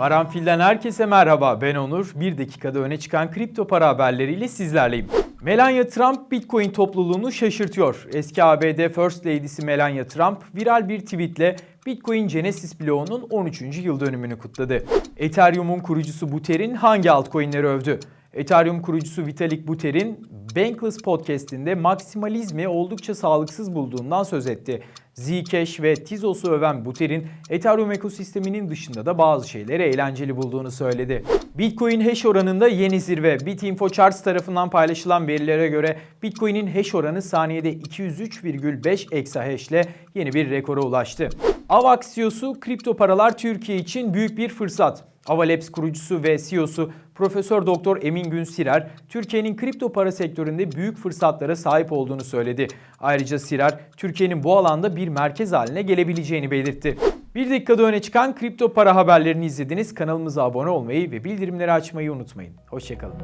Karanfil'den herkese merhaba ben Onur. Bir dakikada öne çıkan kripto para haberleriyle sizlerleyim. Melania Trump Bitcoin topluluğunu şaşırtıyor. Eski ABD First Lady'si Melania Trump viral bir tweetle Bitcoin Genesis bloğunun 13. yıl dönümünü kutladı. Ethereum'un kurucusu Buterin hangi altcoin'leri övdü? Ethereum kurucusu Vitalik Buterin Bankless podcast'inde maksimalizmi oldukça sağlıksız bulduğundan söz etti. Zcash ve Tezos'u öven Buterin, Ethereum ekosisteminin dışında da bazı şeyleri eğlenceli bulduğunu söyledi. Bitcoin hash oranında yeni zirve. BitInfoCharts tarafından paylaşılan verilere göre Bitcoin'in hash oranı saniyede 203,5 exahash ile yeni bir rekora ulaştı. AVAX CEO'su kripto paralar Türkiye için büyük bir fırsat. Avalabs kurucusu ve CEO'su Profesör Doktor Emin Gün Sirer, Türkiye'nin kripto para sektöründe büyük fırsatlara sahip olduğunu söyledi. Ayrıca Sirer, Türkiye'nin bu alanda bir merkez haline gelebileceğini belirtti. Bir dakikada öne çıkan kripto para haberlerini izlediniz. Kanalımıza abone olmayı ve bildirimleri açmayı unutmayın. Hoşçakalın.